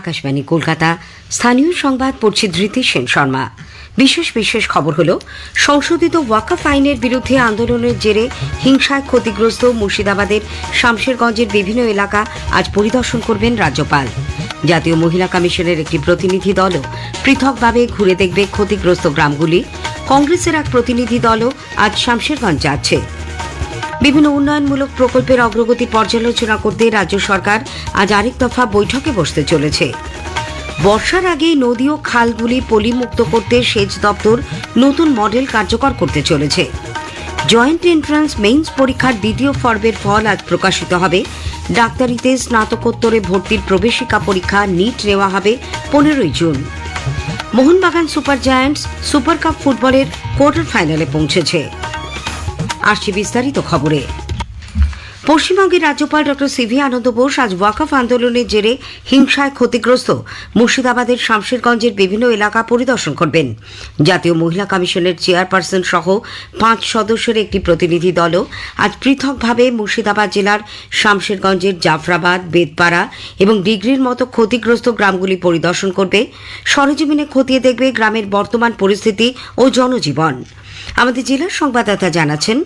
আকাশবাণী, কলকাতা। স্থানীয় সংবাদ পড়ছি ধৃতি সেন শর্মা। বিশেষ বিশেষ খবর হল, সংশোধিত ওয়াকাফ আইনের বিরুদ্ধে আন্দোলনের জেরে হিংসায় ক্ষতিগ্রস্ত মুর্শিদাবাদের শামশেরগঞ্জের বিভিন্ন এলাকা আজ পরিদর্শন করবেন রাজ্যপাল। জাতীয় মহিলা কমিশনের একটি প্রতিনিধি দলও পৃথকভাবে ঘুরে দেখবে ক্ষতিগ্রস্ত গ্রামগুলি। কংগ্রেসের এক প্রতিনিধি দলও আজ শামশেরগঞ্জ যাচ্ছে। বিভিন্ন উন্নয়নমূলক প্রকল্পের অগ্রগতি পর্যালোচনা করতে রাজ্য সরকার আজ আরেক দফা বৈঠকে বসতে চলেছে। বর্ষার আগেই নদী ও খালগুলি পলিমুক্ত করতে সেচ দপ্তর নতুন মডেল কার্যকর করতে চলেছে। জয়েন্ট এন্ট্রান্স মেইনস পরীক্ষার দ্বিতীয় পর্বের ফল আজ প্রকাশিত হবে। ডাক্তারিতে স্নাতকোত্তরে ভর্তির প্রবেশিকা পরীক্ষা নিট নেওয়া হবে পনেরোই June. Mohun Bagan super giants super cup ফুটবলের কোয়ার্টার ফাইনালে পৌঁছেছে। আসছে বিস্তারিত খবরে। পশ্চিমবঙ্গের রাজ্যপাল ডক্টর সিভি আনন্দ বোস আজ ওয়াকফ আন্দোলনের জেরে হিংসায় ক্ষতিগ্রস্ত। মুর্শিদাবাদের শামশেরগঞ্জের বিভিন্ন এলাকা পরিদর্শন করবেন। জাতীয় মহিলা কমিশনের চেয়ারপারসন সহ পাঁচ সদস্যের একটি প্রতিনিধি দলও আজ পৃথকভাবে মুর্শিদাবাদ জেলার শামশেরগঞ্জের জাফরাবাদ বেদপাড়া এবং ডিগ্রির মতো ক্ষতিগ্রস্ত গ্রামগুলি পরিদর্শন করবে। সরেজমিনে খতিয়ে দেখবে গ্রামের বর্তমান পরিস্থিতি ও জনজীবন। আমাদের জেলার সংবাদদাতা জানাচ্ছেন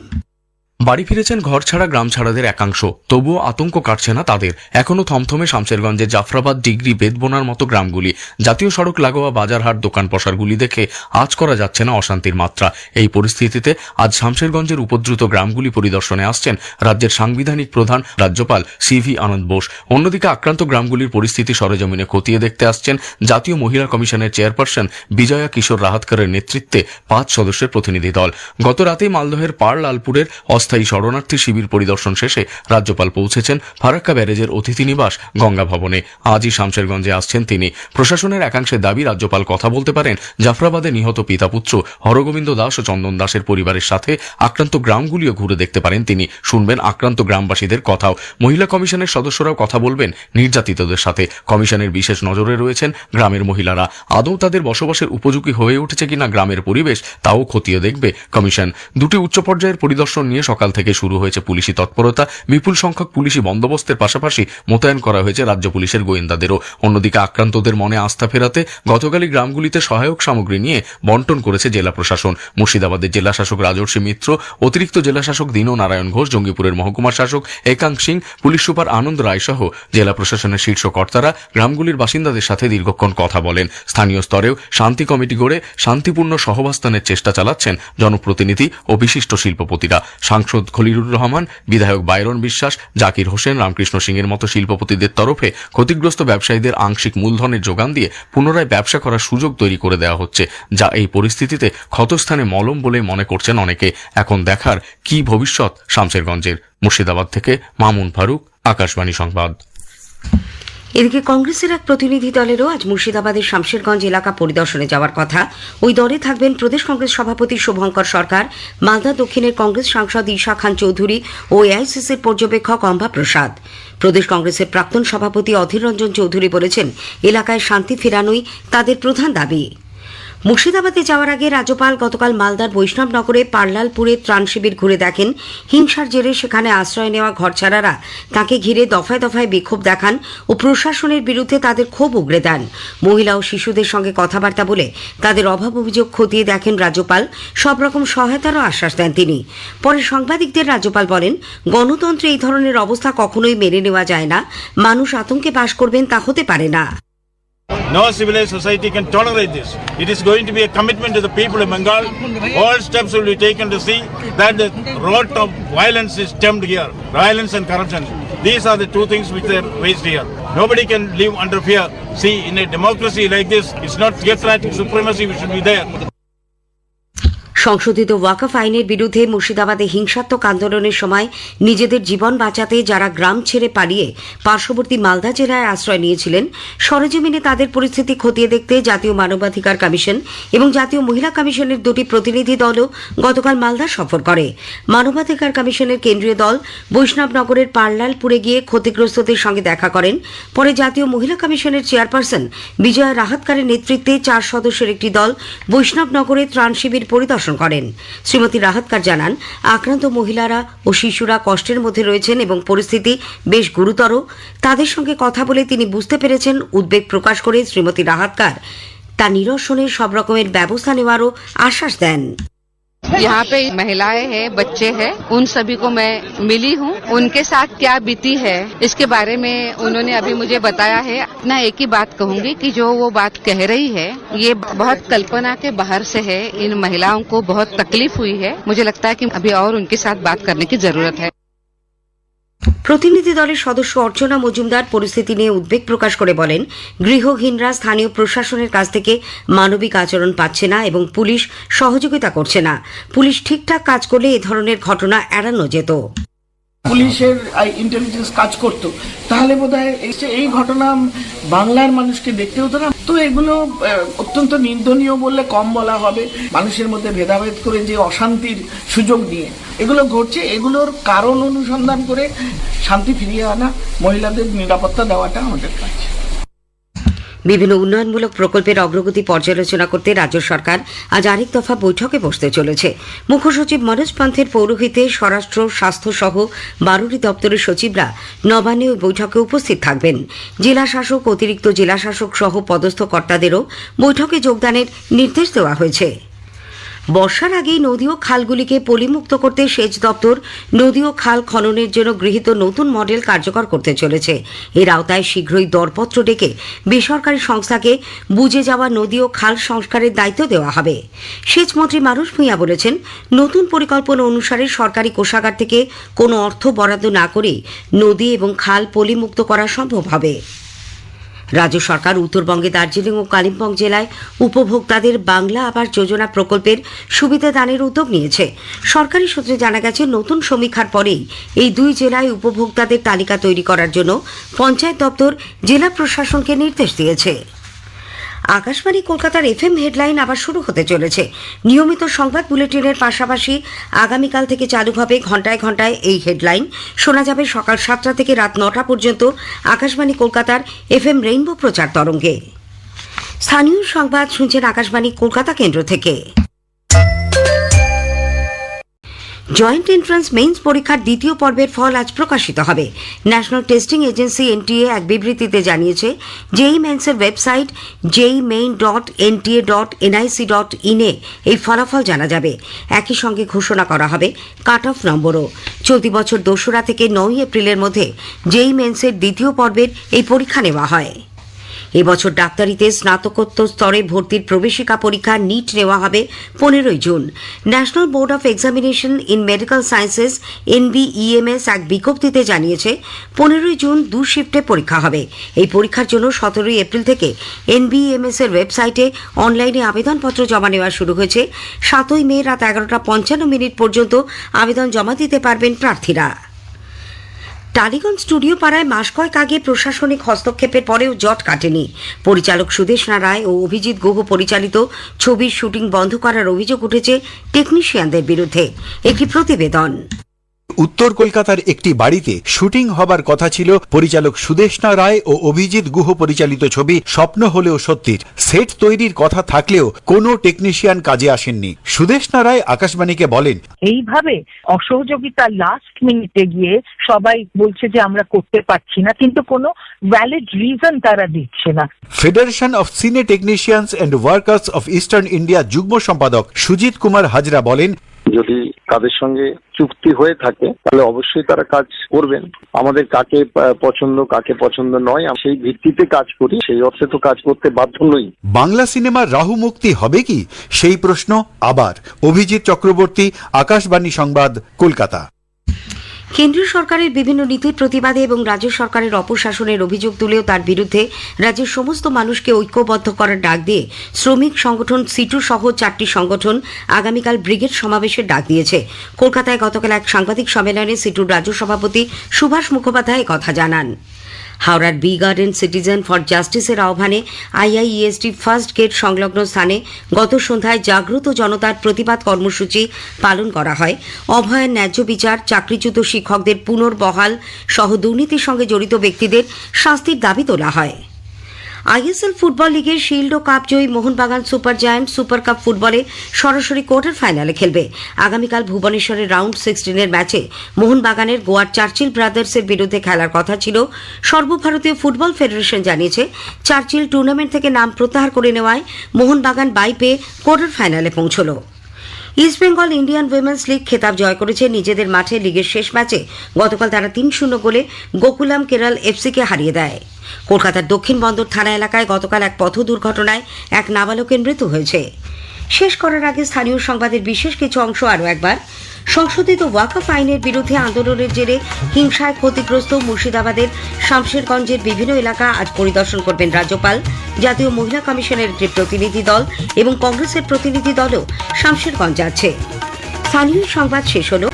বাড়ি ফিরেছেন ঘর ছাড়া, গ্রাম ছাড়াদের একাংশ। তবুও আতঙ্ক কাটছে না তাদের। এখনও থমথমে শামশেরগঞ্জের জাফরাবাদ ডিগ্রি বেদবোনার মতো গ্রামগুলি। জাতীয় সড়ক লাগোয়া বাজারহাট দোকান পসারগুলি দেখে আজ করা যাচ্ছে না অশান্তির মাত্রা। এই পরিস্থিতিতে আজ শামশেরগঞ্জের উপদ্রুত গ্রামগুলি পরিদর্শনে আসছেন রাজ্যের সাংবিধানিক প্রধান রাজ্যপাল সিভি আনন্দ বোস। অন্যদিকে আক্রান্ত গ্রামগুলির পরিস্থিতি সরেজমিনে খতিয়ে দেখতে আসছেন জাতীয় মহিলা কমিশনের চেয়ারপারসন বিজয়া কিশোর রাহাতকারের নেতৃত্বে পাঁচ সদস্যের প্রতিনিধি দল। গত রাতেই মালদহের পার লালপুরের অস্থায়ী শরণার্থী শিবির পরিদর্শন শেষে রাজ্যপাল পৌঁছেছেন ফারাক্কা ব্যারেজের অতিথি নিবাস গঙ্গা ভবনে। আজই শামশেরগঞ্জে আসছেন তিনি। প্রশাসনের একাংশের দাবি, রাজ্যপাল কথা বলতে পারেন, জাফরাবাদে নিহত পিতাপুত্র হরগোবিন্দ দাস ও চন্দন দাসের পরিবারের সাথে আক্রান্ত গ্রামগুলিও ঘুরে দেখতে পারেন তিনি। শুনবেন আক্রান্ত গ্রামবাসীদের কথাও। মহিলা কমিশনের সদস্যরাও কথা বলবেন নির্যাতিতদের সাথে। কমিশনের বিশেষ নজরে রয়েছেন গ্রামের মহিলারা। আদৌ তাদের বসবাসের উপযোগী হয়ে উঠেছে কিনা গ্রামের পরিবেশ, তাও খতিয়ে দেখবে কমিশন। দুটি উচ্চ পর্যায়ের পরিদর্শন নিয়ে সকাল থেকে শুরু হয়েছে পুলিশি তৎপরতা। বিপুল সংখ্যক পুলিশি বন্দোবস্তের পাশাপাশি মোতায়েন করা হয়েছে রাজ্য পুলিশের গোয়েন্দাদেরও। অন্যদিকে আক্রান্তদের মনে আস্থা ফেরাতে গতকালই গ্রামগুলিতে সহায়ক সামগ্রী নিয়ে বন্টন করেছে জেলা প্রশাসন। মুর্শিদাবাদের জেলা শাসক রাজর্ষি মিত্র, অতিরিক্ত জেলা শাসক দীন নারায়ণ ঘোষ, জঙ্গিপুরের মহকুমা শাসক একাংশ সিং, পুলিশ সুপার আনন্দ রায় সহ জেলা প্রশাসনের শীর্ষ কর্তারা গ্রামগুলির বাসিন্দাদের সাথে দীর্ঘক্ষণ কথা বলেন। স্থানীয় স্তরেও শান্তি কমিটি গড়ে শান্তিপূর্ণ সহবাস্থানের চেষ্টা চালাচ্ছেন জনপ্রতিনিধি ও বিশিষ্ট শিল্পপতিরা। সাংসদ খলিলুর রহমান, বিধায়ক বাইরন বিশ্বাস, জাকির হোসেন, রামকৃষ্ণ সিংয়ের মতো শিল্পপতিদের তরফে ক্ষতিগ্রস্ত ব্যবসায়ীদের আংশিক মূলধনের যোগান দিয়ে পুনরায় ব্যবসা করার সুযোগ তৈরি করে দেওয়া হচ্ছে, যা এই পরিস্থিতিতে ক্ষতস্থানে মলম বলে মনে করছেন অনেকে। এখন দেখার কি ভবিষ্যৎ শামসেরগঞ্জের মুর্শিদাবাদ থেকে মামুন ফারুক, আকাশবাণী সংবাদ। এদিকে কংগ্রেসের এক প্রতিনিধি দলেরও আজ মুর্শিদাবাদের শামশেরগঞ্জ এলাকা পরিদর্শনে যাওয়ার কথা। ওই দলে থাকবেন প্রদেশ কংগ্রেস সভাপতি শুভঙ্কর সরকার, মালদা দক্ষিণের কংগ্রেস সাংসদ ঈশা খান চৌধুরী ও এআইসিসির পর্যবেক্ষক অম্বা প্রসাদ। প্রদেশ কংগ্রেসের প্রাক্তন সভাপতি অধীর রঞ্জন চৌধুরী বলেছেন, এলাকায় শান্তি ফেরানোই তাদের প্রধান দাবি। মুর্শিদাবাদে যাওয়ার আগে রাজ্যপাল গতকাল মালদার বৈষ্ণবনগরে পার্লালপুরে ত্রাণ শিবির ঘুরে দেখেন। হিংসার জেরে সেখানে আশ্রয় নেওয়া ঘরছাড়ারা তাকে ঘিরে দফায় দফায় বিক্ষোভ দেখান ও প্রশাসনের বিরুদ্ধে তাদের ক্ষোভ উগড়ে দেন। মহিলা ও শিশুদের সঙ্গে কথাবার্তা বলে তাদের অভাব অভিযোগ খতিয়ে দেখেন রাজ্যপাল। সব রকম সহায়তারও আশ্বাস দেন তিনি। পরে সাংবাদিকদের রাজ্যপাল বলেন, গণতন্ত্রে এই ধরনের অবস্থা কখনোই মেনে নেওয়া যায় না। মানুষ আতঙ্কে বাস করবেন তা হতে পারে না। No civilized society can tolerate this. It is going to be a commitment to the people of Bengal. All steps will be taken to see that the road of violence is stemmed here. Violence and corruption. These are the two things which are raised here. Nobody can live under fear. See, in a democracy like this, it's not theocratic supremacy which should be there. সংশোধিত ওয়াকফ আইনের বিরুদ্ধে মুর্শিদাবাদে হিংসাত্মক আন্দোলনের সময় নিজেদের জীবন বাঁচাতে যারা গ্রাম ছেড়ে পালিয়ে পার্শ্ববর্তী মালদা জেলায় আশ্রয় নিয়েছিলেন, সরেজমিনে তাদের পরিস্থিতি খতিয়ে দেখতে জাতীয় মানবাধিকার কমিশন এবং জাতীয় মহিলা কমিশনের দুটি প্রতিনিধি দলও গতকাল মালদা সফর করে। মানবাধিকার কমিশনের কেন্দ্রীয় দল বৈষ্ণবনগরের পার্লালপুরে গিয়ে ক্ষতিগ্রস্তদের সঙ্গে দেখা করেন। পরে জাতীয় মহিলা কমিশনের চেয়ারপারসন বিজয়া রাহাতকারের নেতৃত্বে চার সদস্যের একটি দল বৈষ্ণবনগরে ত্রাণ শিবির পরিদর্শন পরিদর্শন করেন। শ্রীমতী রাহাতকার জানান, আক্রান্ত মহিলারা ও শিশুরা কষ্টের মধ্যে রয়েছেন এবং পরিস্থিতি বেশ গুরুতর। তাদের সঙ্গে কথা বলে তিনি বুঝতে পেরেছেন উদ্বেগ প্রকাশ করে শ্রীমতী রাহাতকার। তা নিরসনের সব রকমের ব্যবস্থা নেওয়ারও আশ্বাস দেন। यहाँ पे महिलाएँ हैं, बच्चे हैं, उन सभी को मैं मिली हूँ। उनके साथ क्या बीती है, इसके बारे में उन्होंने अभी मुझे बताया है। अपना एक ही बात कहूँगी कि जो वो बात कह रही है, ये बहुत कल्पना के बाहर से है। इन महिलाओं को बहुत तकलीफ़ हुई है। मुझे लगता है कि अभी और उनके साथ बात करने की ज़रूरत है। প্রতিনিধি দলের সদস্য অর্চনা মজুমদার পরিস্থিতি নিয়ে উদ্বেগ প্রকাশ করে বলেন, গৃহহীনরা স্থানীয় প্রশাসনের কাছ থেকে মানবিক আচরণ পাচ্ছে না এবং পুলিশ সহযোগিতা করছে না। পুলিশ ঠিকঠাক কাজ করলে এ ধরনের ঘটনা এড়ানো যেত। পুলিশের ইন্টেলিজেন্স কাজ করতো। তাহলে বোধ হয় এই ঘটনা বাংলার মানুষকে দেখতে হতো না। তো এগুলো অত্যন্ত নিন্দনীয় বললে কম বলা হবে। মানুষের মধ্যে ভেদাভেদ করে যে অশান্তির সুযোগ নিয়ে। এগুলো ঘটছে, এগুলোর কারণ অনুসন্ধান করে শান্তি ফিরিয়ে আনা মহিলাদের নিরাপত্তা দেওয়াটা আমাদের কাজ। বিভিন্ন উন্নয়নমূলক প্রকল্পের অগ্রগতি পর্যালোচনা করতে রাজ্য সরকার আজ আরেক দফা বৈঠকে বসতে চলেছে। মুখ্য সচিব মনোজ পান্থের পৌরোহিতে স্বরাষ্ট্র, স্বাস্থ্য সহ বারোটি দপ্তরের সচিবরা নবান্নে ওই বৈঠকে উপস্থিত থাকবেন। জেলা শাসক, অতিরিক্ত জেলা শাসক সহ পদস্থ কর্তাদেরও বৈঠকে যোগদানের নির্দেশ দেওয়া হয়েছে। বর্ষার আগেই নদী ও খালগুলিকে পলিমুক্ত করতে সেচ দপ্তর নদী ও খাল খননের জন্য গৃহীত নতুন মডেল কার্যকর করতে চলেছে। এর আওতায় শীঘ্রই দরপত্র ডেকে বেসরকারি সংস্থাকে বুঝে যাওয়া নদী ও খাল সংস্কারের দায়িত্ব দেওয়া হবে। সেচমন্ত্রী মানুষ ভূঁইয়া বলেছেন, নতুন পরিকল্পনা অনুসারে সরকারি কোষাগার থেকে কোনো অর্থ বরাদ্দ না করে নদী এবং খাল পলিমুক্ত করা সম্ভব হবে। রাজ্য সরকার উত্তরবঙ্গে দার্জিলিং ও কালিম্পং জেলায় উপভোক্তাদের বাংলা আবাস যোজনা প্রকল্পের সুবিধা দানের উদ্যোগ নিয়েছে। সরকারি সূত্রে জানা গেছে, নতুন সমীক্ষার পরেই এই দুই জেলায় উপভোক্তাদের তালিকা তৈরি করার জন্য পঞ্চায়েত দপ্তর জেলা প্রশাসনকে নির্দেশ দিয়েছে। আকাশবাণী কলকাতার এফ এম হেডলাইন আবার শুরু হতে চলেছে। নিয়মিত সংবাদ বুলেটিনের পাশাপাশি আগামীকাল থেকে চালু হবে ঘন্টায় ঘন্টায় এই হেডলাইন। শোনা যাবে সকাল সাতটা থেকে রাত নটা পর্যন্ত আকাশবাণী কলকাতার এফ এম রেইনবো প্রচার তরঙ্গে। স্থানীয় সংবাদ শুনছেন আকাশবাণী কলকাতা কেন্দ্র থেকে। জয়েন্ট এন্ট্রান্স মেইনস পরীক্ষার দ্বিতীয় পর্বের ফল আজ প্রকাশিত হবে। ন্যাশনাল টেস্টিং এজেন্সি এনটিএ এক বিবৃতিতে জানিয়েছে JEE মেন্সের website JEE main dot NTA dot NIC dot ইনে এই ফলাফল জানা যাবে। একই সঙ্গে ঘোষণা করা হবে কাট অফ নম্বরও। চলতি বছর দোসরা থেকে নয় এপ্রিলের মধ্যে জেই মেন্সের দ্বিতীয় পর্বের এই পরীক্ষা নেওয়া হয়। এবছর ডাক্তারিতে স্নাতকোত্তর স্তরে ভর্তির প্রবেশিকা পরীক্ষা নিট নেওয়া হবে পনেরোই June. National board of examination in medical sciences, NBEMS, এক বিজ্ঞপ্তিতে জানিয়েছে, পনেরোই জুন দু শিফটে পরীক্ষা হবে। এই পরীক্ষার জন্য সতেরোই এপ্রিল থেকে এনবিইএমএস এর ওয়েবসাইটে অনলাইনে আবেদনপত্র জমা নেওয়া শুরু হয়েছে। সাতই মে রাত এগারোটা পঞ্চান্ন মিনিট পর্যন্ত আবেদন জমা দিতে পারবেন প্রার্থীরা। টালিগঞ্জ স্টুডিও পাড়ায় মাস কয়েক আগে প্রশাসনিক হস্তক্ষেপের পরেও জট কাটেনি। পরিচালক সুদেশনা রায় ও অভিজিৎ গুহ পরিচালিত ছবির শুটিং বন্ধ করার অভিযোগ উঠেছে টেকনিশিয়ানদের বিরুদ্ধে। একটি প্রতিবেদন। উত্তর কলকাতার একটি বাড়িতে শুটিং হবার কথা ছিল পরিচালক সুদেশনা রায় ও অভিজিৎ গুহ পরিচালিত ছবি স্বপ্ন হলেও সত্যির। সেট তৈরির কথা থাকলেও কোনো টেকনিশিয়ান কাজে আসেননি। সুদেশনা রায় আকাশবাণীকে বলেন এইভাবে অসহযোগিতা লাস্ট মিনিটে গিয়ে সবাই বলছে যে আমরা করতে পারছি না কিন্তু কোনো ভ্যালিড রিজন তারা দিচ্ছে না। Federation of cine technicians and workers of eastern India যুগ্ম সম্পাদক সুজিত কুমার হাজরা বলেন যদি তাদের সঙ্গে চুক্তি হয়ে থাকে, তাহলে অবশ্যই তারা কাজ করবেন। আমাদের কাকে পছন্দ কাকে পছন্দ নয় আমি সেই ভিত্তিতে কাজ করি, সেই অর্থে তো কাজ করতে বাধ্য নই। বাংলা সিনেমার রাহু মুক্তি হবে কি? সেই প্রশ্ন আবার। অভিজিৎ চক্রবর্তী, আকাশবাণী সংবাদ, কলকাতা। কেন্দ্রীয় সরকারের বিভিন্ন নীতির প্রতিবাদে এবং রাজ্য সরকারের অপশাসনের অভিযোগ তুলেও তার বিরুদ্ধে রাজ্যের সমস্ত মানুষকে ঐক্যবদ্ধ করার ডাক দিয়ে শ্রমিক সংগঠন সিটু সহ চারটি সংগঠন আগামীকাল ব্রিগেড সমাবেশের ডাক দিয়েছে। কলকাতায় গতকাল এক সাংবাদিক সম্মেলনে সিটুর রাজ্য সভাপতি সুভাষ মুখোপাধ্যায় কথা জানান। হাওড়ার বি গার্ডেন সিটিজেন ফর জাস্টিসের আহ্বানে আইআইইএসটি ফার্স্ট গেট সংলগ্ন স্থানে গত সন্ধ্যায় জাগ্রত জনতার প্রতিবাদ কর্মসূচি পালন করা হয়। অভয়ের ন্যায্য বিচার, চাকরিচ্যুত শিক্ষকদের পুনর্বহাল সহ দুর্নীতির সঙ্গে জড়িত ব্যক্তিদের শাস্তির দাবি তোলা হয়। আইএসএল ফুটবল লিগের শিল্ড ও কাপ জয়ী Mohun Bagan super giant super cup ফুটবলে সরাসরি কোয়ার্টার ফাইনালে খেলবে। আগামীকাল ভুবনেশ্বরের রাউন্ড সিক্সটিনের ম্যাচে মোহনবাগানের গোয়ার চার্চিল ব্রাদার্সের বিরুদ্ধে খেলার কথা ছিল। সর্বভারতীয় ফুটবল ফেডারেশন জানিয়েছে, চার্চিল টুর্নামেন্ট থেকে নাম প্রত্যাহার করে নেওয়ায় মোহনবাগান বাই পেয়ে কোয়ার্টার ফাইনালে পৌঁছলো। ইস্টবেঙ্গল ইন্ডিয়ান উইমেন্স লিগ খেতাব জয় করেছে নিজেদের মাঠে লিগের শেষ ম্যাচে। গতকাল তারা তিন শূন্য গোলে গোকুলাম কেরাল এফসিকে হারিয়ে দেয়। কলকাতার দক্ষিণ বন্দর থানা এলাকায় গতকাল এক পথ দুর্ঘটনায় এক নাবালকের মৃত্যু হয়েছে। শেষ করার আগে স্থানীয় সংবাদের বিশেষ কিছু অংশ আরও একবার। সংশোধিত ওয়াকফ আইনের বিরুদ্ধে আন্দোলনের জেরে হিংসায় ক্ষতিগ্রস্ত মুর্শিদাবাদের শামশেরগঞ্জের বিভিন্ন এলাকা আজ পরিদর্শন করবেন রাজ্যপাল, জাতীয় মহিলা কমিশনের একটি প্রতিনিধি দল এবং কংগ্রেসের প্রতিনিধি দলও শামশেরগঞ্জ আছে। স্থানীয় সংবাদ শেষ হলো।